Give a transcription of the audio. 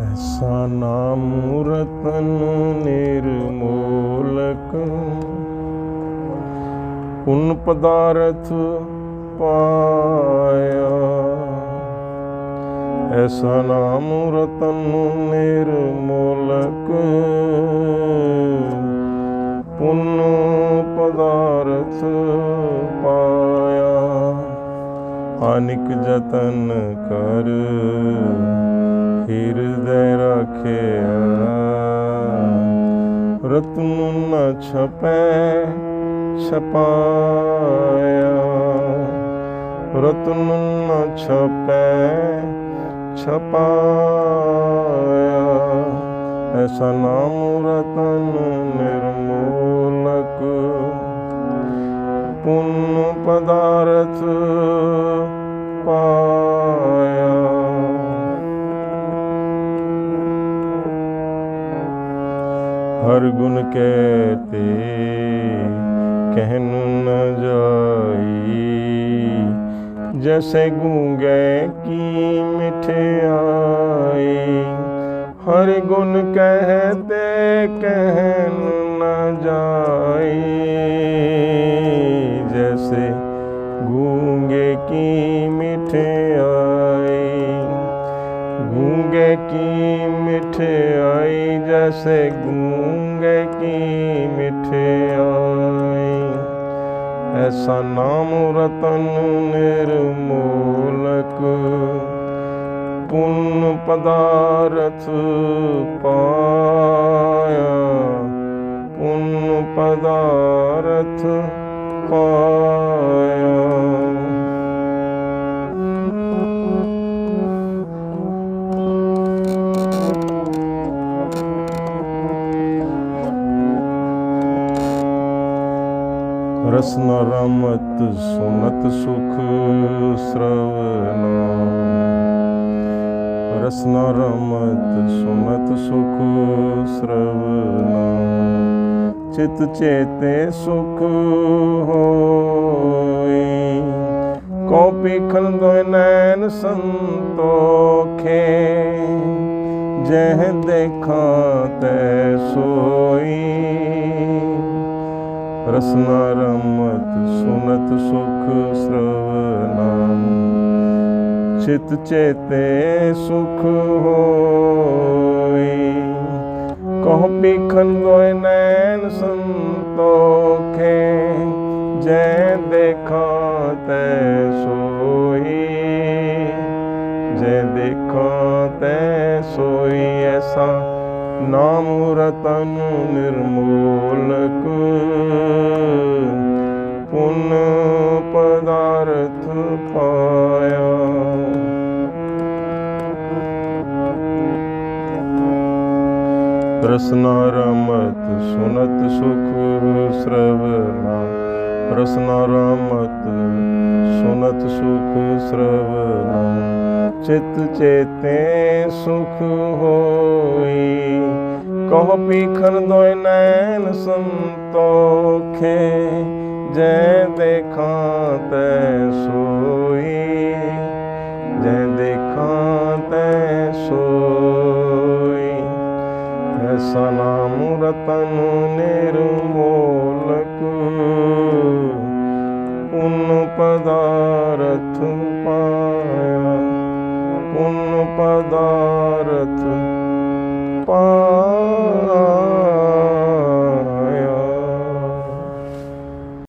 ਐਸਾ ਨਾਮ ਰਤਨ ਨਿਰਮੋਲਕ। ਪੁਨ ਪਦਾਰਥ ਪਾਇਆ। ਐਸਾ ਨਾਮ ਰਤਨ ਨਿਰਮੋਲਕ। ਪੁਨ ਪਦਾਰਥ ਅਨਿਕ ਜਤਨ ਕਰ, ਹਿਰਦੈ ਰੱਖਿਆ ਰਤਨ ਨ ਛਪੈ, ਛਪਾਇਆ। ਰਤਨ ਨ ਛਪੈ, ਛਪਾਇਆ। ਐਸਾ ਨਾਮ ਰਤਨ ਨਿਰਮੋਲਕ ਪੁੰਨ ਪਦਾਰਥ ਪਾਇਆ। ਹਰ ਗੁਣ ਕਹਤੇ ਕਹਿਨ ਨ ਜਾਈ। ਜੈਸੇ ਗੂੰਗੇ ਕੀ ਮਿਠਿਆਈ ਹਰ ਗੁਣ ਕਹਤੇ ਕਹਿਨ ਨ ਜਾਈ। ਕੀ ਮਿਠਾਈ ਗੂੰਗੇ ਕੀ ਮਿਠਾਈ ਜੈਸੇ ਗੂੰਗੇ ਕੀ ਮਿਠਾਈ ਐਸਾ ਨਾਮ ਰਤਨ ਨਿਰਮੋਲਕ ਪੁੰਨ ਪਦਾਰਥ ਪਾਇਆ। ਪੁੰਨ ਪਦਾਰਥ ਪਾਇਆ ਰਸਨ ਰਮਤ ਸੁਨਤ ਸੁਖ ਸਰਵਨਾ ਰਸਨ ਰਮਤ ਸੁਨਤ ਸੁਖ ਸ੍ਰਵਨਾ ਚਿਤ ਚੇਤੇ ਸੁਖ ਹੋਈ ਕੋ ਪੀਖਲ ਦੋਇ ਨੈਣ ਸੰਤੋਖੇ ਜਹ ਦੇਖਾਂ ਤੈ ਰਸਨਾ ਰਮਤ ਸੁਨਤ ਸੁਖ ਸਰਵਨਾਮ ਚਿਤ ਚੇਤੇ ਸੁਖ ਹੋਈ ਕਹ ਪੀਖਨ ਦੋਇ ਨੈਣ ਸੰਤੋਖੇ ਜੈ ਦੇਖਾਂ ਤੈ ਸੋਈ ਜੈ ਦੇਖਾਂ ਤੈ ਸੋਈ ਐਸਾ ਨਾਮ ਰਤਨ ਨਿਰਮੋਲਕ ਰਸਨਾ ਰਮਤ ਸੁਨਤ ਸੁਖ ਸਰਵਨਾ ਰਸਨਾ ਰਮਤ ਸੁਨਤ ਸੁਖ ਸਰਵਨਾ ਚਿਤ ਚੇਤੇ ਸੁਖ ਹੋਈ, ਕਹ ਪੀਖਨ ਦੋਇ ਨੈਣ ਸੰਤੋਖੇ, ਜੈ ਦੇਖਾਂ ਤੈ ਨਾਮ